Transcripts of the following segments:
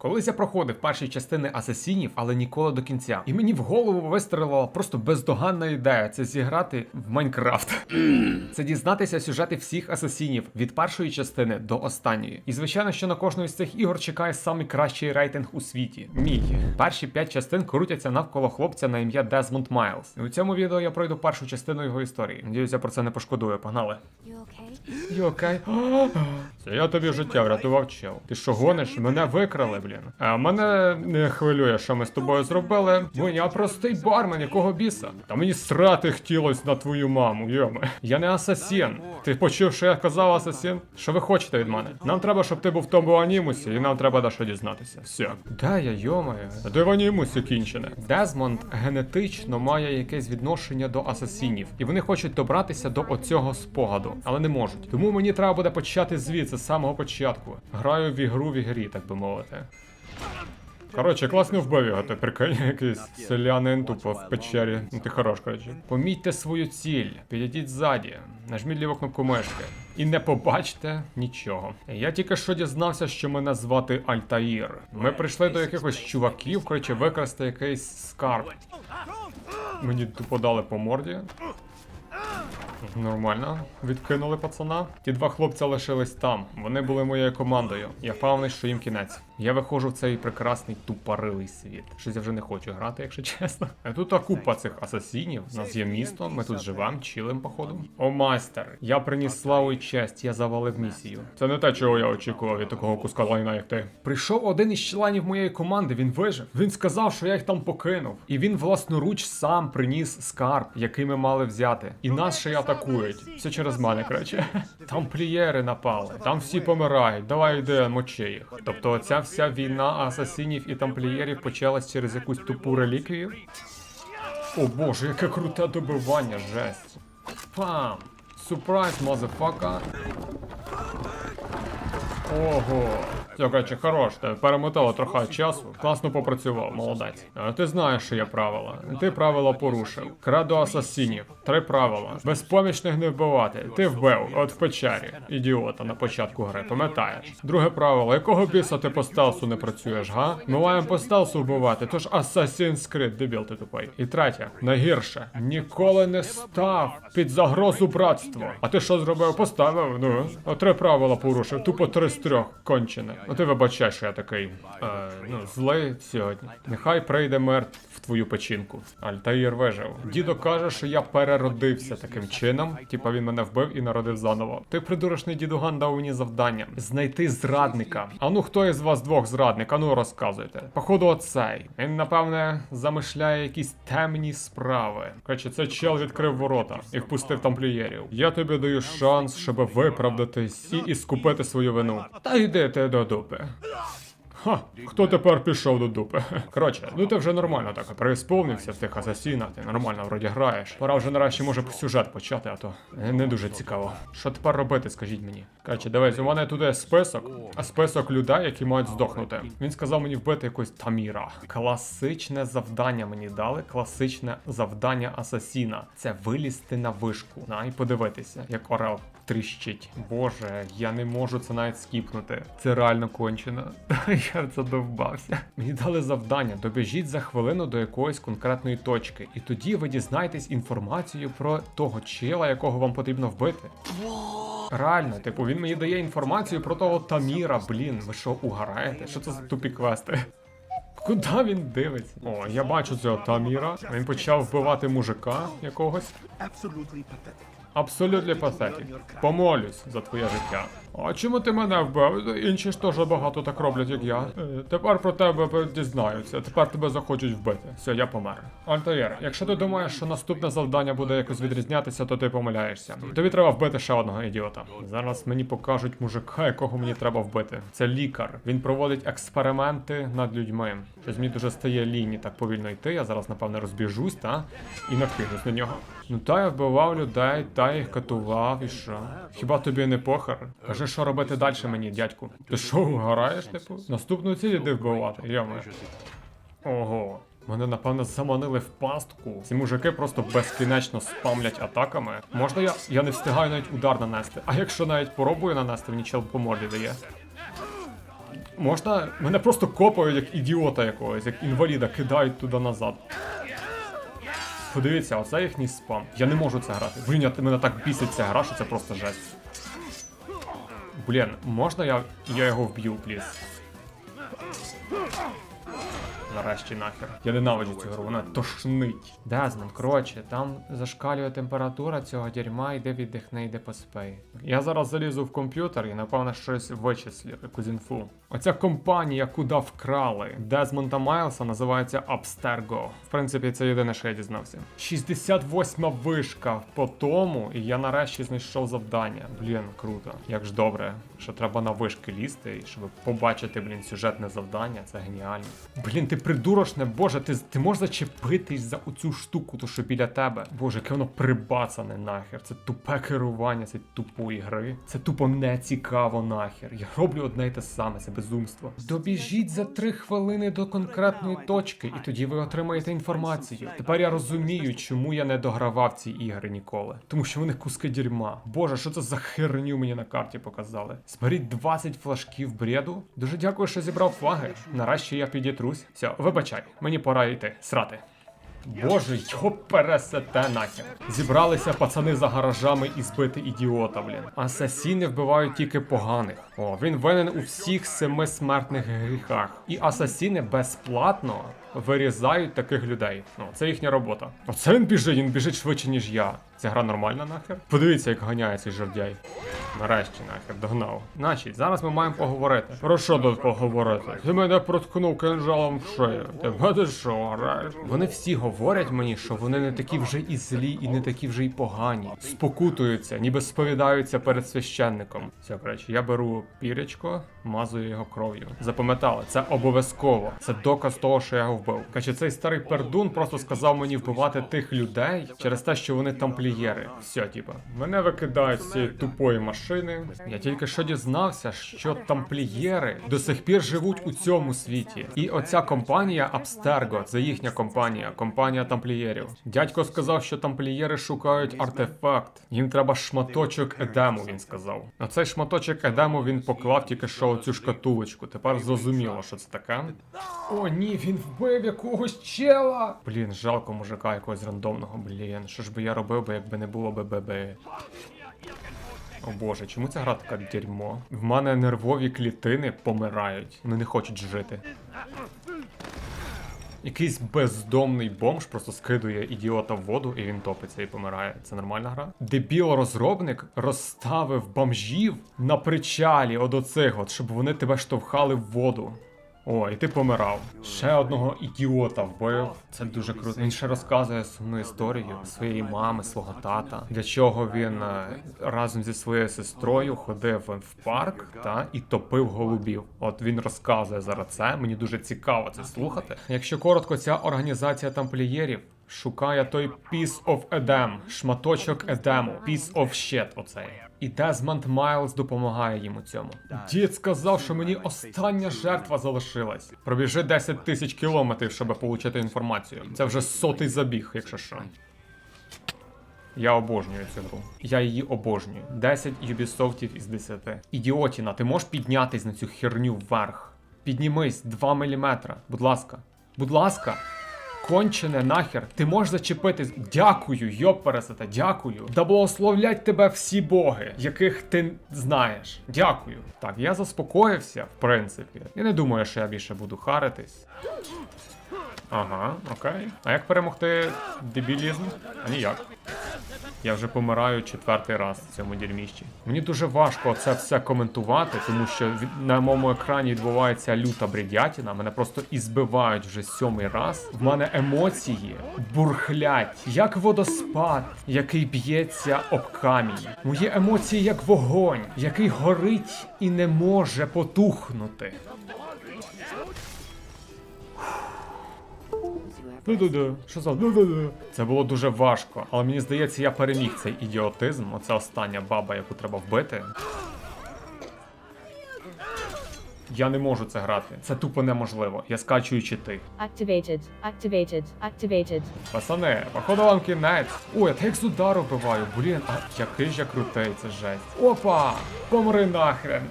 Колись я проходив перші частини асасінів, але ніколи до кінця. І мені в голову вистрелила просто бездоганна ідея це зіграти в Майнкрафт. це дізнатися сюжети всіх асасінів від першої частини до останньої. І звичайно, що на кожну з цих ігор чекає самий кращий рейтинг у світі. Мій. Перші п'ять частин крутяться навколо хлопця на ім'я Дезмонд Майлз. І у цьому відео я пройду першу частину його історії. Надіюсь, я про це не пошкодую. Погнали. You okay? Окей. Це я тобі життя врятував чел. Ти що гониш? Мене викрали, блін. А мене не хвилює, що ми з тобою зробили. Бо я простий бармен, якого біса. Та мені срати хотілось на твою маму, йоме. Я не асасін. Ти почув, що я казав асасін? Що ви хочете від мене? Нам треба, щоб ти був в тому анімусі, і нам треба дещо дізнатися. Все. Де я, йомаю? Де в анімусі кінчене? Дезмонд генетично має якесь відношення до асасінів, і вони хочуть добратися до оцього спогаду, але не можуть. Тому мені треба буде почати звідси з самого початку. Граю в ігру в ігрі, так би мовити. Коротше, класно вбив його, ти прикинь, якийсь селянин тупо в печері. Ну ти хорош, коротше. Помітьте свою ціль, підійдіть ззаді, нажміть ліву кнопку мишки. І не побачите нічого. Я тільки що дізнався, що мене звати Альтаїр. Ми прийшли до якихось чуваків, коротше, викрасти якийсь скарб. Мені тупо дали по морді. Нормально, відкинули пацана. Ті два хлопця лишились там. Вони були моєю командою. Я впевнений, що їм кінець. Я виходжу в цей прекрасний тупорилий світ. Щось я вже не хочу грати, якщо чесно. А тут та купа цих асасінів. У нас є місто, ми тут живемо, чилим, походу. О, майстер, я приніс славу і честь, я завалив місію. Це не те, чого я очікував від такого куска лайна, як ти. Прийшов один із членів моєї команди, він вижив. Він сказав, що я їх там покинув. І він власноруч сам приніс скарб, який ми мали взяти. І нас ще й атакують. Все через мене, коротше. Там плієри напали, там всі помирають. Давай йде мочи їх. Тобто оця вся війна асасинів і тамплієрів почалась через якусь тупу реліквію. О боже, яке круте добивання, жесть. Пам! Сюрприз, мазефака. Ого. Коротше, хорош, тебе перемотало трохи часу. Класно попрацював, молодець. А ти знаєш, що є правила. Ти правила порушив. Краду асасінів. Три правила. Безпомічних не вбивати. Ти вбив, от в печері. Ідіота на початку гри, пам'ятаєш. Друге правило, якого біса ти по стелсу не працюєш, га? Ми маємо по стелсу вбивати, тож Assassin's Creed, дебіл ти тупий. І третє, найгірше, ніколи не став під загрозу братства. А ти що зробив? Поставив? Ну, о, три правила порушив, тупо три з трьох кончене. Ну ти вибачай, що я такий е, ну, злий сьогодні. Нехай прийде мир в твою печінку. Альтаїр вижив. Дідо каже, що я переродився таким чином. Типа він мене вбив і народив заново. Той придурочний дідуган дав мені завдання знайти зрадника. А ну хто із вас двох зрадник? А ну розказуйте. Походу, оцей. Він, напевне, замишляє якісь темні справи. Коротше, цей чел відкрив ворота і впустив тамплієрів. Я тобі даю шанс, щоб виправдатись і іскупити свою вину. Та йди ти до дупи. Ха, хто тепер пішов до дупи? Коротше, ну ти вже нормально так преісповнився в тих асасінах, ти нормально вроді граєш. Пора вже нарешті може сюжет почати, а то не дуже цікаво. Що тепер робити, скажіть мені? Коротше, дивись, у мене тут є список, а список людей, які мають здохнути. Він сказав мені вбити якогось Таміра. Класичне завдання мені дали, класичне завдання асасіна. Це вилізти на вишку. На і подивитися, як Орел тріщить. Боже, я не можу це навіть скіпнути. Це реально кончено. Я задовбався. Мені дали завдання: добіжіть за хвилину до якоїсь конкретної точки, і тоді ви дізнаєтесь інформацію про того чела, якого вам потрібно вбити. Реально, типу, він мені дає інформацію про того Таміра. Блін, ви що, угораєте? Що це за тупі квести? Куди він дивиться? О, я бачу цього Таміра. Він почав вбивати мужика якогось. Абсолютно пасеті. Помолюсь за твоє життя. А чому ти мене вбив? Інші ж теж багато так роблять, як я. Е, тепер про тебе дізнаються. Тепер тебе захочуть вбити. Все, я помер. Альтаєр, якщо ти думаєш, що наступне завдання буде якось відрізнятися, то ти помиляєшся. Тобі треба вбити ще одного ідіота. Зараз мені покажуть мужика, якого мені треба вбити. Це лікар. Він проводить експерименти над людьми. Щось мені дуже стає лінії так повільно йти. Я зараз, напевне, розбіжусь, та і накинусь на нього. Ну та я вбивав людей, та їх катував і що? Хіба тобі не похер? Кажи, що робити далі мені, дядьку? Ти що, граєш, типу? Наступну ціль іди вбивати, йома. Ого. Мене напевно заманили в пастку. Ці мужики просто безкінечно спамлять атаками. Можна я. Я не встигаю навіть удар нанести. А якщо навіть пробую нанести, мені чел по морді дає. Можна. Мене просто копають як ідіота якогось, як інваліда, кидають туди назад. Подивіться, оце їхній спам. Я не можу це грати. Блін, мене так бісить ця гра, що це просто жесть. Блін, можна я, я його вб'ю, пліз? Нарешті нахер. Я ненавиджу цю гру, вона тошнить. Дезмонд, коротше, там зашкалює температура цього дерьма, йде віддихне, йде поспей. Я зараз залізу в комп'ютер і напевно щось вичислю, якусь інфу. Оця компанія, куди вкрали Дезмонда Майлса, називається Abstergo. В принципі, це єдине, що я дізнався. 68-ма вишка по тому, і я нарешті знайшов завдання. Блін, круто. Як ж добре, що треба на вишки лізти, і щоб побачити, блін, сюжетне завдання, це геніально. Блін, ти придурошне, боже, ти, ти можеш зачепитись за оцю штуку, то що біля тебе. Боже, яке воно прибацане нахер. Це тупе керування, це тупої гри. Це тупо не цікаво нахер. Я роблю одне й те саме, це безумство. Добіжіть за три хвилини до конкретної точки, і тоді ви отримаєте інформацію. Тепер я розумію, чому я не догравав ці ігри ніколи. Тому що вони куски дерьма. Боже, що це за херню мені на карті показали? Зберіть 20 флажків бреду. Дуже дякую, що зібрав флаги. Нарешті я підітрусь. Все, вибачай, мені пора йти. Срати. Боже, його пересете нахер. Зібралися пацани за гаражами і збити ідіота, блін. Асасіни вбивають тільки поганих. О, він винен у всіх семи смертних гріхах. І асасіни безплатно вирізають таких людей. Ну, це їхня робота. Оце він біжить, він біжить швидше, ніж я. Ця гра нормальна нахер? Подивіться, як ганяє цей жердяй. Нарешті нахер догнав. Значить, зараз ми маємо поговорити. Про що тут поговорити? Ти мене проткнув кинжалом в шию. Ти будеш що граєш? Вони всі говорять мені, що вони не такі вже і злі, і не такі вже й погані. Спокутуються, ніби сповідаються перед священником. Все, коротше, я беру пірячко, мазую його кров'ю. Запам'ятали, це обов'язково. Це доказ того, що я його вбив. Каже, цей старий пердун просто сказав мені вбивати тих людей через те, що вони тамплієри. Все, типа. Мене викидають з цієї тупої машини. Я тільки що дізнався, що тамплієри до сих пір живуть у цьому світі. І оця компанія Абстерго, це їхня компанія, компанія тамплієрів. Дядько сказав, що тамплієри шукають артефакт. Їм треба шматочок едему, він сказав. На цей шматочок едему він поклав тільки що оцю шкатулочку. Тепер зрозуміло, що це таке. О, ні, він вбив якогось чела. Блін, жалко мужика якогось рандомного. Блін, що ж би я робив би, якби не було би ББ. О боже, чому ця гра така дерьмо? В мене нервові клітини помирають. Вони не хочуть жити. Якийсь бездомний бомж просто скидує ідіота в воду і він топиться і помирає. Це нормальна гра? Дебіл-розробник розставив бомжів на причалі от оцих от, щоб вони тебе штовхали в воду. О, і ти помирав. Ще одного ідіота вбив. Це дуже круто. Він ще розказує сумну історію своєї мами, свого тата, для чого він е, разом зі своєю сестрою ходив в парк та і топив голубів. От він розказує зараз це. Мені дуже цікаво це слухати. Якщо коротко, ця організація тамплієрів. Шукає той Piece of Edem, шматочок Едему, Piece of Shit оцей. І Дезмонд Майлз допомагає їм у цьому. Дід сказав, що мені остання жертва залишилась. Пробіжи 10 тисяч кілометрів, щоб отримати інформацію. Це вже сотий забіг, якщо що. Я обожнюю цю гру. Я її обожнюю. 10 юбісофтів із 10. Ідіотіна, ти можеш піднятись на цю херню вверх? Піднімись 2 мм. Будь ласка. Будь ласка. Кончене нахер, ти можеш зачепитись. Дякую, йопересете, дякую. Да благословлять тебе всі боги, яких ти знаєш. Дякую. Так, я заспокоївся, в принципі. Я не думаю, що я більше буду харитись. Ага, окей. А як перемогти дебілізм? А ніяк. Я вже помираю четвертий раз в цьому дерьміщі. Мені дуже важко це все коментувати, тому що на моєму екрані відбувається люта бредятіна. Мене просто і збивають вже сьомий раз. В мене емоції бурхлять, як водоспад, який б'ється об камінь. Мої емоції як вогонь, який горить і не може потухнути. Да-да-да. Що за да-да-да? Це було дуже важко, але мені здається, я переміг цей ідіотизм. Оце остання баба, яку треба вбити. Я не можу це грати. Це тупо неможливо. Я скачую чити. Activated. Activated. Activated. Пацани, походу вам кінець. Ой, я так з удару вбиваю. Блін, а який ж я крутий, це жесть. Опа! Помри нахрен.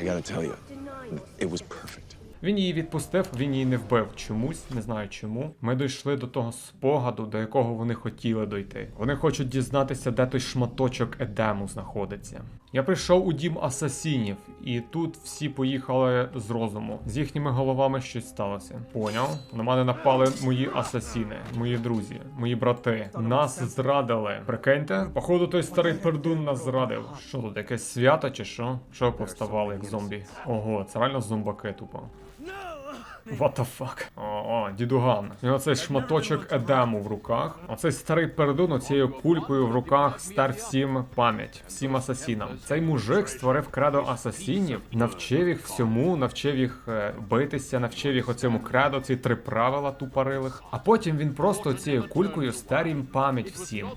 I gotta tell you, It was perfect. Він її відпустив, він її не вбив чомусь, не знаю чому. Ми дійшли до того спогаду, до якого вони хотіли дойти. Вони хочуть дізнатися, де той шматочок Едему знаходиться. Я прийшов у дім асасінів, і тут всі поїхали з розуму. З їхніми головами щось сталося. Поняв? На мене напали мої асасіни, мої друзі, мої брати. Нас зрадили. Прикиньте, походу, той старий пердун нас зрадив. Що тут, якесь свято чи що? Що повставали як зомбі? Ого, це реально зомбаки тупо. What the fuck? О, о, дідуган. І оцей шматочок Едему в руках. Оцей старий пердун оцією кулькою в руках стер всім пам'ять, всім асасінам. Цей мужик створив кредо асасінів, навчив їх всьому, навчив їх е, битися, навчив їх оцьому кредо, ці три правила тупорилих. А потім він просто цією кулькою стер їм пам'ять всім.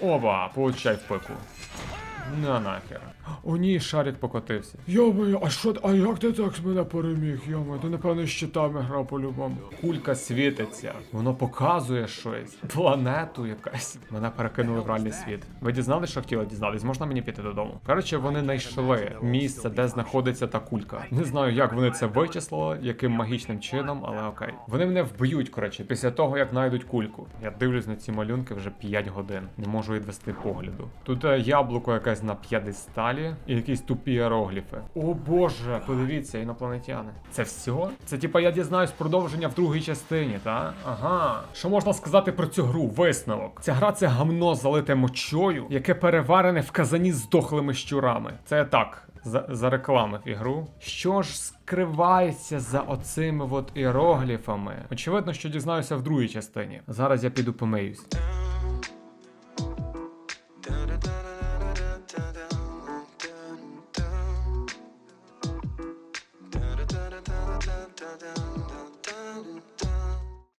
Оба, получай пику. На нахер. О ні, шарик покотився. Йомаю, а що, а як ти так з мене переміг? Йомаю, ти напевно щитами грав по-любому. Кулька світиться, воно показує щось. Планету якась. Мене перекинули в реальний світ. Ви дізналися, що хотіли дізнатись? Можна мені піти додому? Коротше, вони знайшли місце, де знаходиться та кулька. Не знаю, як вони це вичислили, яким магічним чином, але окей. Вони мене вб'ють, коротше, після того, як знайдуть кульку. Я дивлюсь на ці малюнки вже 5 годин. Не можу відвести погляду. Тут е, яблуко якесь на п'єдесталі і якісь тупі іерогліфи. О боже, подивіться, інопланетяни. Це все? Це типа я дізнаюсь продовження в другій частині, та? Ага. Що можна сказати про цю гру? Висновок. Ця гра це гамно залите мочою, яке переварене в казані з дохлими щурами. Це так. За, за рекламив ігру. Що ж скривається за оцими от іерогліфами? Очевидно, що дізнаюся в другій частині. Зараз я піду помиюсь.